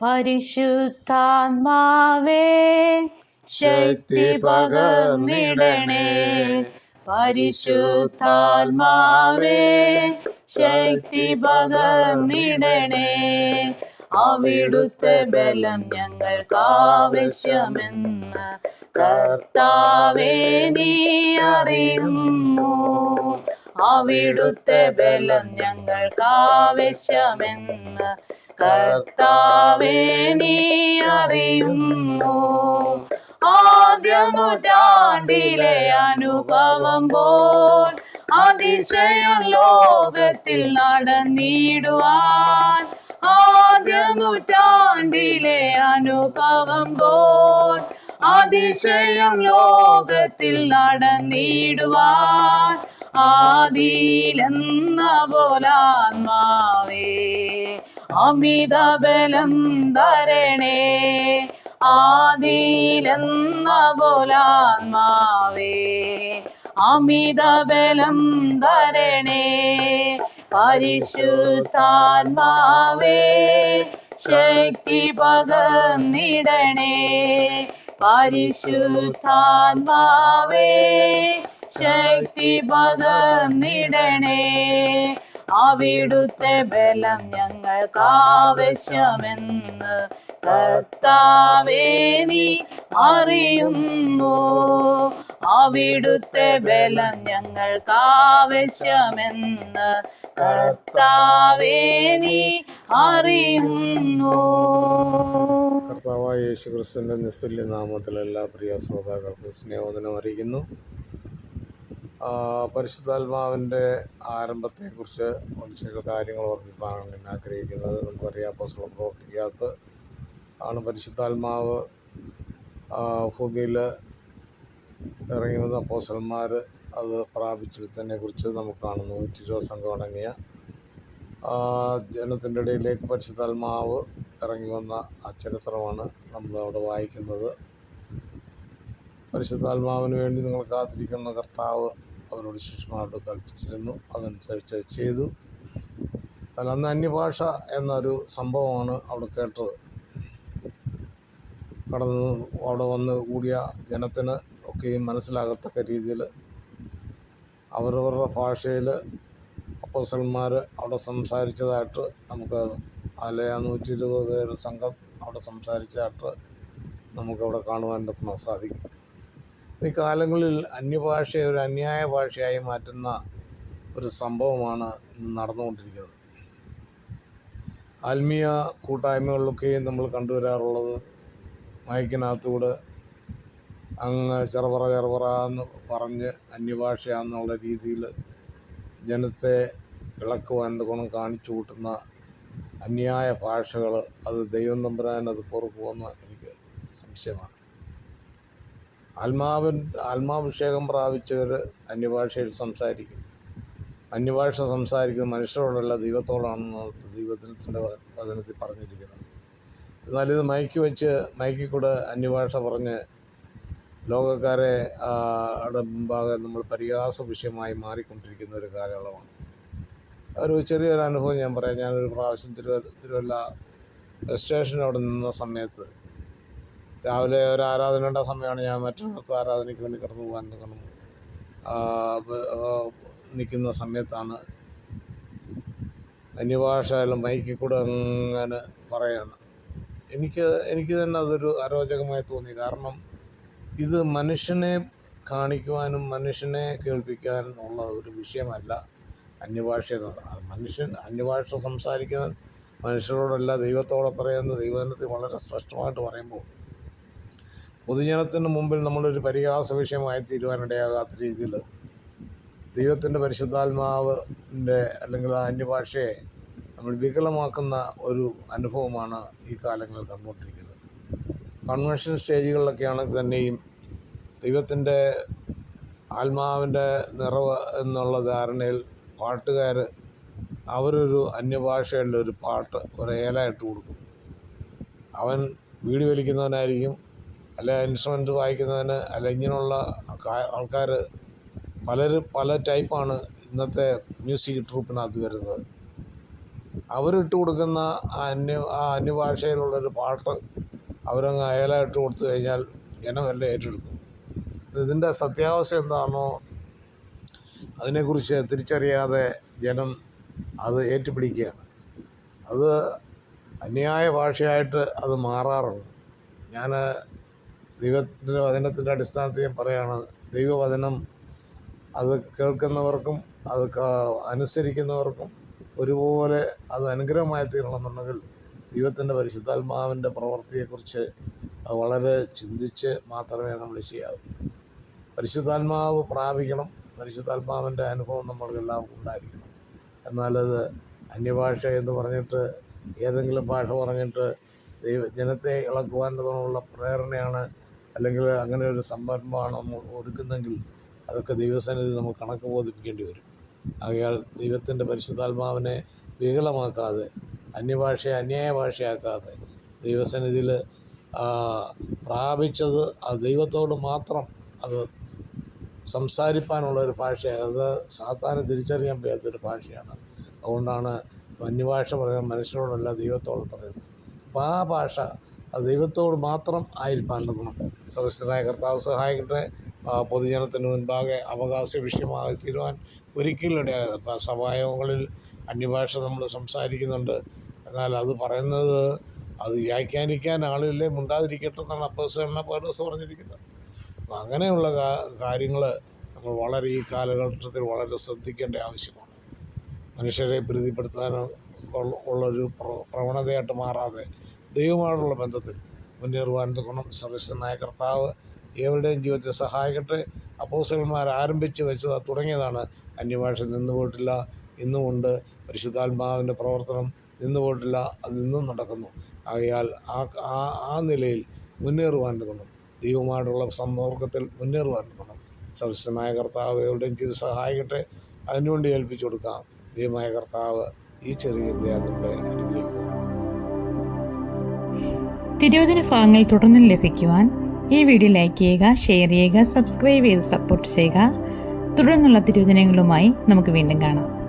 പരിശുദ്ധാത്മാവേ ശക്തി പകർന്നിടണേ പരിശുദ്ധാത്മാവേ ശക്തി പകർന്നിടണേ. അവിടുത്തെ ബലം ഞങ്ങൾക്ക് ആവശ്യമെന്ന് കർത്താവേ നീ അറിയുന്നു. അവിടുത്തെ ബലം ഞങ്ങൾക്ക് ആവശ്യമെന്ന് കർത്താവേ നീ അറിയുന്നു. ആദ്യ നൂറ്റാണ്ടിലെ അനുഭവം പോൽ അതിശയം ലോകത്തിൽ നടന്നിടുവാൻ. ആദ്യ നൂറ്റാണ്ടിലെ അനുഭവം പോൽ അതിശയം ലോകത്തിൽ നടന്നിടുവാൻ. ആദിയിലെന്ന പോലാത്മാവേ അമിത ബലം ധരണേ. ആദിയിലെന്ന പോലാത്മാവേ അമിത ബലം ധരണേ. പരിശുദ്ധാത്മാവേ ശക്തി പകർന്നിടണേ. പരിശുദ്ധാത്മാവേ ശക്തി പകർന്നിടണേ. അവിടുത്തെ ബലം ഞങ്ങൾക്ക് ആവശ്യമെന്ന് കർത്താവേ നീ അറിയുന്നു. അവിടുത്തെ ബലം ഞങ്ങൾക്ക് ആവശ്യമെന്ന് കർത്താവേ നീ അറിയുന്നു. കർത്താവായ യേശു ക്രിസ്തുവിന്റെ നിസ്തുല്യ നാമത്തിൽ എല്ലാ പ്രിയ ശ്രോതാക്കൾക്കും സ്നേഹവദനം അറിയിക്കുന്നു. പരിശുദ്ധാത്മാവിന്റെ ആരംഭത്തെക്കുറിച്ച് ഒന്ന് ചില കാര്യങ്ങൾ ഓർമ്മിപ്പാനാണ് ഞാൻ ആഗ്രഹിക്കുന്നത് നമുക്കറിയാം അപ്പോസ്തലൻ പ്രവർത്തിക്കാത്ത ആണ് പരിശുദ്ധാത്മാവ്. ഭൂമിയിൽ ഇറങ്ങി വന്ന അത് പ്രാപിച്ചെടുത്തതിനെ കുറിച്ച് നമുക്ക് കാണുന്നു. നൂറ്റി ഇരുപത് സംഘം അടങ്ങിയ ജനത്തിന്റെ ഇടയിലേക്ക് പരിശുദ്ധാത്മാവ് ഇറങ്ങി വന്ന ആ ചരിത്രമാണ് നമ്മളവിടെ വായിക്കുന്നത്. പരിശുദ്ധാത്മാവിന് വേണ്ടി നിങ്ങൾ കാത്തിരിക്കുന്ന കർത്താവ് അവരോട് ശിഷ്യന്മാരോട് കൽപ്പിച്ചിരുന്നു അതനുസരിച്ച് ചെയ്തു. അതിൽ അന്ന് അന്യഭാഷ എന്നൊരു സംഭവമാണ് അവിടെ കേട്ടത്. കടന്ന് അവിടെ വന്ന് കൂടിയ ജനത്തിന് ഒക്കെയും മനസ്സിലാകത്തക്ക രീതിയിൽ അവരവരുടെ ഭാഷയിൽ അപ്പോസന്മാർ അവിടെ സംസാരിച്ചതായിട്ട് നമുക്ക് അതിലെ ആ നൂറ്റി ഇരുപത് പേര് സംഘം അവിടെ സംസാരിച്ചതായിട്ട് നമുക്കവിടെ കാണുവാൻ സാധിക്കും. ഈ കാലങ്ങളിൽ അന്യഭാഷയെ ഒരു അന്യായ ഭാഷയായി മാറ്റുന്ന ഒരു സംഭവമാണ് ഇന്ന് നടന്നുകൊണ്ടിരിക്കുന്നത്. ആത്മീയ കൂട്ടായ്മകളിലൊക്കെയും നമ്മൾ കണ്ടുവരാറുള്ളത് മയക്കിനകത്തൂടെ അങ്ങ് ചെറുപറ ചെറുപറ എന്ന് പറഞ്ഞ് അന്യഭാഷയാന്നുള്ള രീതിയിൽ ജനത്തെ ഇളക്കുവാൻ ഗുണം കാണിച്ചു കൂട്ടുന്ന അന്യായ ഭാഷകൾ അത് ദൈവം തമ്പുരാൻ അത് പൊറുക്കുമെന്ന് എനിക്ക് സംശയമാണ്. ആത്മാവിൻ ആത്മാഭിഷേകം പ്രാപിച്ചവർ അന്യഭാഷയിൽ സംസാരിക്കും അന്യഭാഷ സംസാരിക്കുന്ന മനുഷ്യരോടല്ല ദൈവത്തോടാണെന്ന് ദൈവത്തിന്റെ വചനത്തിൽ പറഞ്ഞിരിക്കുന്നത്. എന്നാൽ ഇത് മയക്കി വെച്ച് മയക്കി കൂടെ അന്യഭാഷ പറഞ്ഞ് ലോകക്കാരെ മുമ്പാകെ നമ്മൾ പരിഹാസ വിഷയമായി മാറിക്കൊണ്ടിരിക്കുന്ന ഒരു കാലയളവാണ്. ഒരു ചെറിയൊരു അനുഭവം ഞാൻ പറയാം. ഞാനൊരു പ്രാവശ്യം തിരുവ തിരുവല്ല ബസ് സ്റ്റേഷനിൽ അവിടെ നിന്ന സമയത്ത് രാവിലെ ഒരു ആരാധനയുടെ സമയമാണ് ഞാൻ മറ്റൊരിടത്ത് ആരാധനയ്ക്ക് വേണ്ടി കടന്നു പോകാൻ നിൽക്കണം നിൽക്കുന്ന സമയത്താണ് അന്യഭാഷയിലും മൈക്കിൽ കൂടെ അങ്ങനെ പറയാണ്. എനിക്ക് എനിക്ക് തന്നെ അതൊരു അരോചകമായി തോന്നി. കാരണം ഇത് മനുഷ്യനെ കാണിക്കുവാനും മനുഷ്യനെ കേൾപ്പിക്കാനും ഉള്ള ഒരു വിഷയമല്ല അന്യഭാഷ എന്ന് പറയുന്നത് മനുഷ്യൻ അന്യഭാഷ സംസാരിക്കുന്ന മനുഷ്യരോടല്ല ദൈവത്തോടത്രയെന്ന് ദൈവജനത്തിൽ വളരെ സ്പഷ്ടമായിട്ട് പറയുമ്പോൾ പൊതുജനത്തിന് മുമ്പിൽ നമ്മളൊരു പരിഹാസ വിഷയമായി തീരുവാനിടയാകാത്ത രീതിയിൽ ദൈവത്തിന്റെ പരിശുദ്ധാത്മാവിന്റെ അല്ലെങ്കിൽ ആ അന്യഭാഷയെ നമ്മൾ വികലമാക്കുന്ന ഒരു അനുഭവമാണ് ഈ കാലങ്ങളിൽ കണ്ടുകൊണ്ടിരിക്കുന്നത്. കൺവെൻഷൻ സ്റ്റേജുകളിലൊക്കെയാണെങ്കിൽ തന്നെയും ദൈവത്തിന്റെ ആത്മാവിന്റെ നിറവ് എന്നുള്ള ധാരണയിൽ പാട്ടുകാർ അവരൊരു അന്യഭാഷയുടെ ഒരു പാട്ട് ഒരു ഏലായിട്ട് കൊടുക്കും. അവൻ വീട് വലിക്കുന്നവനായിരിക്കും അല്ലെ ഇൻസ്ട്രുമെന്റ് വായിക്കുന്നതിന് അല്ലെ ഇങ്ങനെയുള്ള ആൾക്കാർ പലരും പല ടൈപ്പാണ് ഇന്നത്തെ മ്യൂസിക് ട്രൂപ്പിനകത്ത് വരുന്നത്. അവരിട്ട് കൊടുക്കുന്ന അന്യ ആ അന്യഭാഷയിലുള്ളൊരു പാട്ട് അവരങ്ങ് അയലായിട്ട് കൊടുത്തു കഴിഞ്ഞാൽ ജനമെല്ലാം ഏറ്റെടുക്കും. ഇതിന്റെ സത്യാവസ്ഥ എന്താണോ അതിനെക്കുറിച്ച് തിരിച്ചറിയാതെ ജനം അത് ഏറ്റുപിടിക്കുകയാണ്. അത് അന്യായ ഭാഷയായിട്ട് അത് മാറാറുണ്ട്. ഞാൻ ദൈവത്തിന്റെ വചനത്തിന്റെ അടിസ്ഥാനത്തിൽ ഞാൻ പറയുകയാണ് ദൈവവചനം അത് കേൾക്കുന്നവർക്കും അത് അനുസരിക്കുന്നവർക്കും ഒരുപോലെ അത് അനുഗ്രഹമായി തീരണമെന്നുണ്ടെങ്കിൽ ദൈവത്തിന്റെ പരിശുദ്ധാത്മാവിന്റെ പ്രവൃത്തിയെക്കുറിച്ച് വളരെ ചിന്തിച്ച് മാത്രമേ നമ്മൾ ചെയ്യാവൂ. പരിശുദ്ധാത്മാവ് പ്രാപിക്കണം പരിശുദ്ധാത്മാവിന്റെ അനുഭവം നമ്മൾക്ക് എല്ലാവർക്കും ഉണ്ടായിരിക്കണം എന്നാലത് അന്യഭാഷ എന്ന് പറഞ്ഞിട്ട് ഏതെങ്കിലും ഭാഷ പറഞ്ഞിട്ട് ദൈവ ജനത്തെ ഇളക്കുവാൻ തുടർന്നുള്ള പ്രേരണയാണ് അല്ലെങ്കിൽ അങ്ങനെ ഒരു സംരംഭമാണ് നമ്മൾ ഒരുക്കുന്നെങ്കിൽ അതൊക്കെ ദൈവസന്നിധി നമ്മൾ കണക്ക് ബോധിപ്പിക്കേണ്ടി വരും. ആകയാൽ ദൈവത്തിന്റെ പരിശുദ്ധാത്മാവിനെ വികലമാക്കാതെ അന്യഭാഷയെ അന്യായ ഭാഷയാക്കാതെ ദൈവസന്നിധിയിൽ പ്രാപിച്ചത് ആ ദൈവത്തോട് മാത്രം അത് സംസാരിപ്പാനുള്ള ഒരു ഭാഷയാണ്. അത് സാധാരണ തിരിച്ചറിയാൻ വയ്യാത്തൊരു ഭാഷയാണ്. അതുകൊണ്ടാണ് അന്യഭാഷ പറയുന്നത് മനുഷ്യരോടല്ല ദൈവത്തോട് പറയുന്നത്. അപ്പോൾ ആ ഭാഷ അത് ദൈവത്തോട് മാത്രം ആയിരിക്കാൻ നോക്കണം സർവസ്വനായ കർത്താവ് സഹായിക്കട്ടെ. പൊതുജനത്തിന് മുൻപാകെ അവകാശ വിഷയമായി തീരുവാൻ ഒരിക്കലും സഭായോഗങ്ങളിൽ അന്യഭാഷ നമ്മൾ സംസാരിക്കുന്നുണ്ട്. എന്നാൽ അത് പറയുന്നത് അത് വ്യാഖ്യാനിക്കാൻ ആളില്ലേ മുണ്ടാതിരിക്കട്ടെ എന്നാണ് അപ്പോസലിനെ പൗലോസ് പറഞ്ഞിരിക്കുന്നത്. അപ്പം അങ്ങനെയുള്ള കാര്യങ്ങൾ നമ്മൾ വളരെ ഈ കാലഘട്ടത്തിൽ വളരെ ശ്രദ്ധിക്കേണ്ട ആവശ്യമാണ്. മനുഷ്യരെ പ്രീതിപ്പെടുത്താനോ ഉള്ള- ഉള്ളൊരു പ്ര- പ്രവണതയായിട്ട് മാറാതെ ദൈവമായിട്ടുള്ള ബന്ധത്തിൽ മുന്നേറുവാൻ തുടങ്ങണം സർവസ്വനായ കർത്താവ് ഏവരുടെയും ജീവിതത്തെ സഹായിക്കട്ടെ. അപ്പോസലന്മാർ ആരംഭിച്ച് വെച്ചത് തുടങ്ങിയതാണ്. അന്യഭാഷ നിന്നു പോയിട്ടില്ല ഇന്നുമുണ്ട് പരിശുദ്ധാത്മാവിന്റെ പ്രവർത്തനം നിന്നു പോയിട്ടില്ല അത് ഇന്നും നടക്കുന്നു. ആകയാൽ ആ ആ നിലയിൽ മുന്നേറുവാൻ ഗുണം ദൈവമായിട്ടുള്ള സമ്പർക്കത്തിൽ മുന്നേറുവാൻ ഗുണം സർവശനായ കർത്താവ് എവിടെയും ചെയ്ത് സഹായിക്കട്ടെ. അതിനുവേണ്ടി ഏൽപ്പിച്ചു കൊടുക്കാം. ദൈവമായ കർത്താവ് ഈ ചെറിയ ധ്യാനങ്ങളെ അനുഗ്രഹിക്കുന്നു തിരുവചന ഭാഗങ്ങൾ തുടർന്നും ലഭിക്കുവാൻ ഈ വീഡിയോ ലൈക്ക് ചെയ്യുക ഷെയർ ചെയ്യുക സബ്സ്ക്രൈബ് ചെയ്ത് സപ്പോർട്ട് ചെയ്യുക. തുടർന്നുള്ള തിരുവചനങ്ങളുമായി നമുക്ക് വീണ്ടും കാണാം.